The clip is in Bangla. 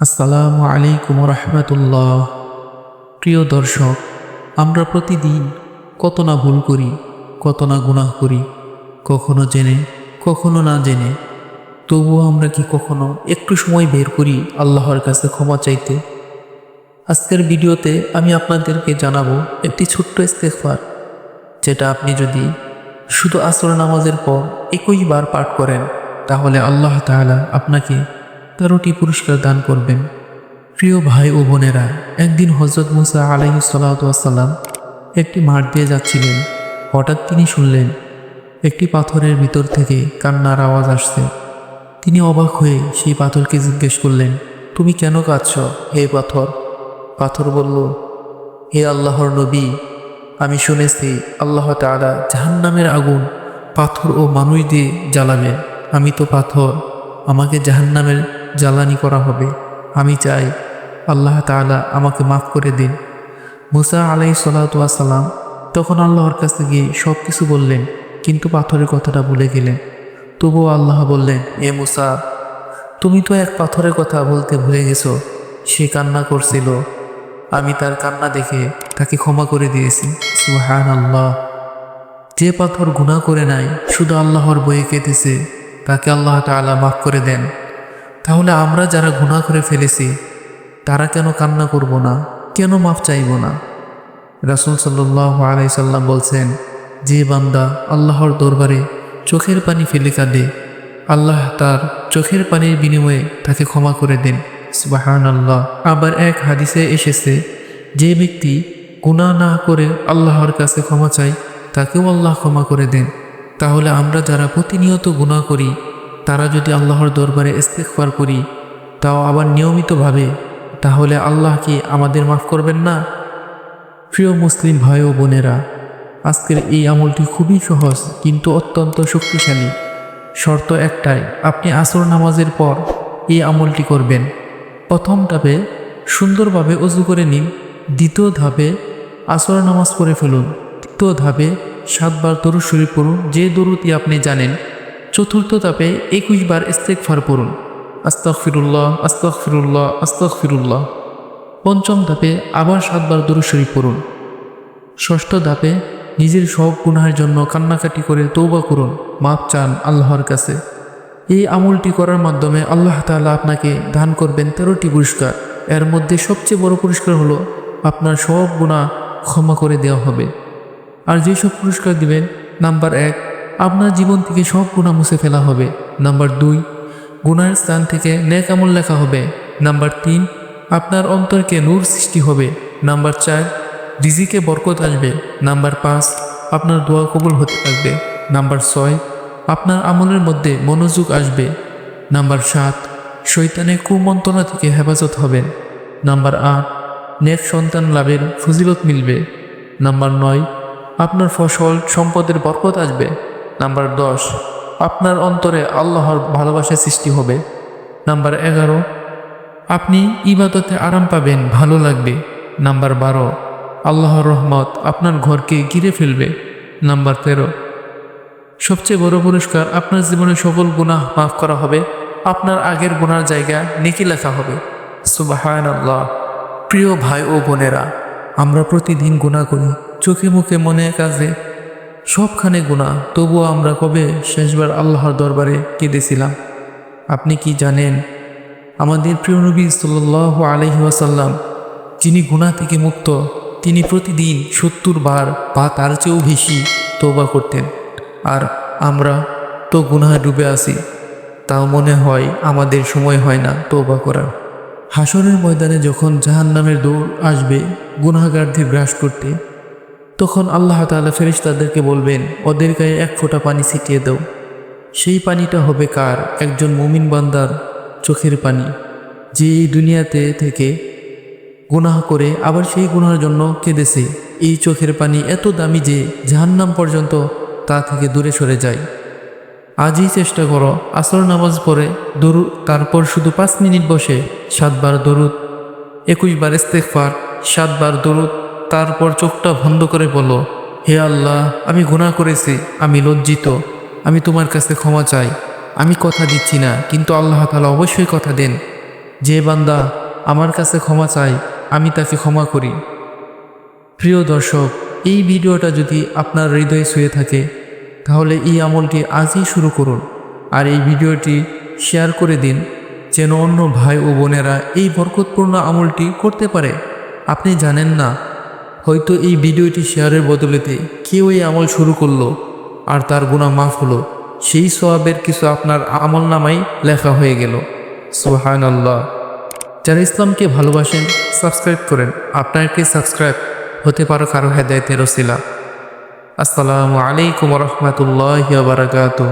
আসসালামু আলাইকুম রহমতুল্লাহ। প্রিয় দর্শক, আমরা প্রতিদিন কত না ভুল করি, কত না গুনাহ করি, কখনো জেনে, কখনো না জেনে, তবুও আমরা কি কখনো একটু সময় বের করি আল্লাহর কাছে ক্ষমা চাইতে? আজকের ভিডিওতে আমি আপনাদেরকে জানাব একটি ছোট্ট ইস্তেগফার, যেটা আপনি যদি শুধু আসর নামাজের পর একুশ বার পাঠ করেন, তাহলে আল্লাহ তাআলা আপনাকে তেরোটি পুরস্কার দান করবেন। প্রিয় ভাই ও বোনেরা, একদিন হজরত মুসা আলাইহি সাল্লাম একটি মাঠ দিয়ে যাচ্ছিলেন। হঠাৎ তিনি শুনলেন, একটি পাথরের ভিতর থেকে কান্নার আওয়াজ আসছে। তিনি অবাক হয়ে সেই পাথরকে জিজ্ঞেস করলেন, তুমি কেন কাঁদছ, হে পাথর? পাথর বলল, হে আল্লাহর নবী, আমি শুনেছি আল্লাহ তাআলা জাহান্নামের আগুন পাথর ও মানুষ দিয়ে জ্বালাবে আমি তো পাথর, আমাকে জাহান্নামের জ্বালানি করা হবে। আমি চাই আল্লাহ তাআলা আমাকে মাফ করে দিন। মুসা আলাই সাল্লাম তখন আল্লাহর কাছে গিয়ে সব কিছু বললেন, কিন্তু পাথরের কথাটা ভুলে গেলেন। তবুও আল্লাহ বললেন, এ মুসা, তুমি তো এক পাথরের কথা বলতে ভুলে গেছো, সে কান্না করছিল। আমি তার কান্না দেখে তাকে ক্ষমা করে দিয়েছি। সুহান আল্লাহ যে পাথর গুণা করে নাই, শুধু আল্লাহর বয়ে কেঁদেছে তাকে আল্লাহ তাআলা মাফ করে দেন। তাহলে আমরা যারা গুণা করে ফেলেছি, তারা কেন কান্না করব না? কেন মাফ চাইব না? রাসুল সাল্লাহ আলাই সাল্লাম বলছেন, যে বান্দা আল্লাহর দরবারে চোখের পানি ফেলে কাঁদে, আল্লাহ তার চোখের পানির বিনিময়ে তাকে ক্ষমা করে দেন। সুবাহান আল্লাহ আবার এক হাদিসে এসেছে, যে ব্যক্তি গুনাহ না করে আল্লাহর কাছে ক্ষমা চায়, তাকেও আল্লাহ ক্ষমা করে দেন। তাহলে আমরা যারা প্রতিনিয়ত গুণা করি তারা যদি আল্লাহর দরবারে ইস্তেগফার করি, তাও আবার নিয়মিতভাবে, তাহলে আল্লাহ কি আমাদের মাফ করবেন না? প্রিয় মুসলিম ভাই ও বোনেরা, আজকের এই আমলটি খুবই সহজ কিন্তু অত্যন্ত শক্তিশালী। শর্ত একটাই, আপনি আসর নামাজের পর এই আমলটি করবেন। প্রথম ধাপে সুন্দরভাবে অজু করে নিন, দ্বিতীয় ধাপে আসর নামাজ পড়ে ফেলুন, তৃতীয় ধাপে সাতবার দরুদ শরীফ পড়ুন, যে দরুদই আপনি জানেন। চতুর্থ ধাপে একুশ বার ইস্তেকফার পড়ুন। আস্তক ফিরুল্লাহ আস্তক ফিরুল্লাহ আস্তক ফিরুল্লাহ পঞ্চম ধাপে আবার সাতবার দরুদ শরীফ পড়ুন। ষষ্ঠ ধাপে নিজের সব গুনাহের জন্য কান্নাকাটি করে তৌবা করুন। মাপ চান আল্লাহর কাছে। এই আমলটি করার মাধ্যমে আল্লাহ তাআলা আপনাকে দান করবেন তেরোটি পুরস্কার। এর মধ্যে সবচেয়ে বড় পুরস্কার হলো আপনার সব গুণা ক্ষমা করে দেওয়া হবে। আর যেসব পুরস্কার দিবেন, নাম্বার এক আপনার জীবন থেকে সব গুণা মুছে ফেলা হবে। নাম্বার দুই গুনার স্থান থেকে নেক আমল লেখা হবে। নাম্বার তিন, আপনার অন্তরকে নূর সৃষ্টি হবে। নাম্বার চার, রিজিকে বরকত আসবে। নাম্বার পাঁচ, আপনার দোয়া কবুল হতে থাকবে। নাম্বার ছয়, আপনার আমলের মধ্যে মনোযোগ আসবে। নাম্বার সাত শৈতানের কুমন্ত্রণা থেকে হেফাজত হবেন নাম্বার আট, নেক সন্তান লাভের ফজিলত মিলবে। নাম্বার নয়, আপনার ফসল সম্পদের বরকত আসবে। নাম্বার দশ, আপনার অন্তরে আল্লাহর ভালোবাসা সৃষ্টি হবে। নাম্বার এগারো, আপনি ইবাদতে আরাম পাবেন, ভালো লাগবে। নাম্বার বারো, আল্লাহর রহমত আপনার ঘরকে ঘিরে ফেলবে। নাম্বার তেরো, সবচেয়ে বড় পুরস্কার আপনার জীবনে সকল গুনাহ মাফ করা হবে। আপনার আগের গুনার জায়গা নেকি লেখা হবে। সুবাহান আল্লাহ প্রিয় ভাই ও বোনেরা, আমরা প্রতিদিন গুণা করি। চোখে মুখে মনে কাজে সবখানে গুণা তবুও আমরা কবে শেষবার আল্লাহর দরবারে কেঁদেছিলাম? আপনি কি জানেন? আমাদের প্রিয় নবী সাল্লাহ আলহি ওয়াসাল্লাম, যিনি গুণা থেকে মুক্ত, তিনি প্রতিদিন সত্তর বার বা তার চেয়েও বেশি তোবা করতেন। আর আমরা তো গুনায় ডুবে আছি, তাও মনে হয় আমাদের সময় হয় না তোবা করার। হাসরের ময়দানে যখন জাহান নামের দৌড় আসবে, গুনাহগারদের গ্রাস করতে তখন আল্লাহ তালা তাআলা ফেরেশতাদেরকে বলবেন, ওদের গায়ে এক ফোঁটা পানি ছিটিয়ে দাও। সেই পানিটা হবে কার? একজন মুমিন বান্দার চোখের পানি। যে এই দুনিয়াতে থেকে গুনাহ করে, আবার সেই গুনার জন্য কেঁদেছে। এই চোখের পানি এত দামি যে জাহান্নাম পর্যন্ত তা থেকে দূরে সরে যায়। আজই চেষ্টা করো, আসর নামাজ পড়ে দরু, তারপর শুধু পাঁচ মিনিট বসে সাতবার দরুদ একুশ বার ইস্তেকফার সাতবার দরুদ তারপর চোখটা বন্ধ করে বলো হে আল্লাহ, আমি গুনাহ করেছি, আমি লজ্জিত, আমি তোমার কাছে ক্ষমা চাই, আমি কথা দিচ্ছি না, কিন্তু আল্লাহ তালা অবশ্যই কথা দেন, যে বান্দা আমার কাছে ক্ষমা চাই আমি তাকে ক্ষমা করি। প্রিয় দর্শক, এই ভিডিওটা যদি আপনার হৃদয়ে শুয়ে থাকে, তাহলে এই আমলটি আজই শুরু করুন, আর এই ভিডিওটি শেয়ার করে দিন, যেন অন্য ভাই ও বোনেরা এই বরকতপূর্ণ আমলটি করতে পারে। আপনি জানেন না হয়তো এই ভিডিওটি শেয়ারের বদলেতে কেউ এই আমল শুরু করল, আর তার গুণা মাফ হলো। সেই সোয়াবের কিছু আপনার আমল নামাই লেখা হয়ে গেল। সোহান আল্লাহ যারা ইসলামকে ভালোবাসেন, সাবস্ক্রাইব করেন। আপনাকে সাবস্ক্রাইব হতে পারো কারও হেদায়তের ওসিলা। আসসালামু আলাইকুম রহমতুল্লাহ বারাকাতুহ।